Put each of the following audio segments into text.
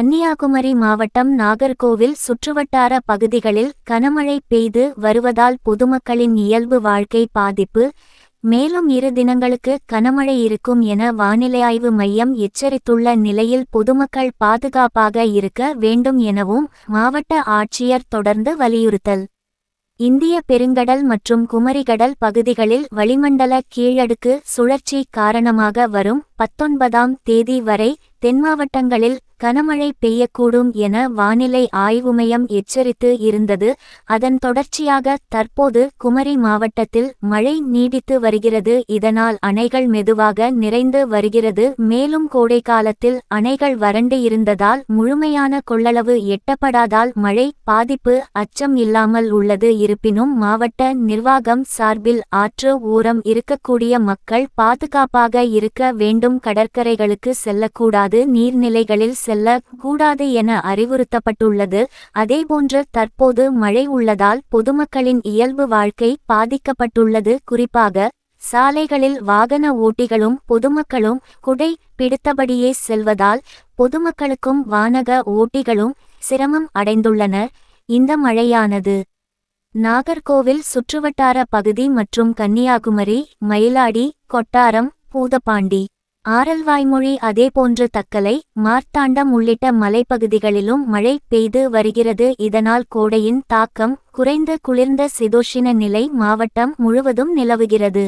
கன்னியாகுமரி மாவட்டம் நாகர்கோவில் சுற்றுவட்டார பகுதிகளில் கனமழை பெய்து வருவதால் பொதுமக்களின் இயல்பு வாழ்க்கை பாதிப்பு. மேலும் இரு தினங்களுக்கு கனமழை இருக்கும் என வானிலை ஆய்வு மையம் எச்சரித்துள்ள நிலையில் பொதுமக்கள் பாதுகாப்பாக இருக்க வேண்டும் எனவும் மாவட்ட ஆட்சியர் தொடர்ந்து வலியுறுத்தல். இந்திய பெருங்கடல் மற்றும் குமரிகடல் பகுதிகளில் வளிமண்டல கீழடுக்கு சுழற்சி காரணமாக வரும் பத்தொன்பதாம் தேதி வரை தென் மாவட்டங்களில் கனமழை பெய்யக்கூடும் என வானிலை ஆய்வு மையம் எச்சரித்து இருந்தது. அதன் தொடர்ச்சியாக தற்போது குமரி மாவட்டத்தில் மழை நீடித்து வருகிறது. இதனால் அணைகள் மெதுவாக நிறைந்து வருகிறது. மேலும் கோடை காலத்தில் அணைகள் வறண்டு இருந்ததால் முழுமையான கொள்ளளவு எட்டப்படாதால் மழை பாதிப்பு அச்சம் இல்லாமல் உள்ளது. இருப்பினும் மாவட்ட நிர்வாகம் சார்பில் ஆற்று ஊரம் இருக்கக்கூடிய மக்கள் பாதுகாப்பாக இருக்க வேண்டும். கடற்கரைகளுக்கு செல்லக்கூடாது. நீர்நிலைகளில் செல்ல கூடாது என அறிவுறுத்தப்பட்டுள்ளது. அதேபோன்று தற்போது மழை உள்ளதால் பொதுமக்களின் இயல்பு வாழ்க்கை பாதிக்கப்பட்டுள்ளது. குறிப்பாக சாலைகளில் வாகன ஓட்டிகளும் பொதுமக்களும் குடை பிடித்தபடியே செல்வதால் பொதுமக்களுக்கும் வானக ஓட்டிகளும் சிரமம் அடைந்துள்ளனர். இந்த மழையானது நாகர்கோவில் சுற்றுவட்டார பகுதி மற்றும் கன்னியாகுமரி மயிலாடி கொட்டாரம் பூதப்பாண்டி ஆரல்வாய்மொழி அதேபோன்று தக்கலை மார்த்தாண்டம் உள்ளிட்ட மலைப்பகுதிகளிலும் மழை பெய்து வருகிறது. இதனால் கோடையின் தாக்கம் குறைந்த குளிர்ந்த சிதோஷின நிலை மாவட்டம் முழுவதும் நிலவுகிறது.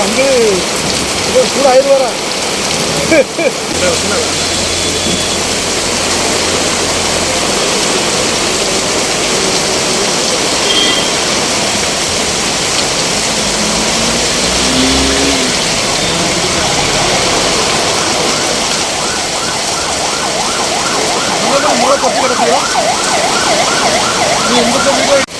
안돼 이거 물 아예 와라 내가 끝나고 이거는 뭐가 커피가 돼요? 이 인도가 이걸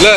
இல்லை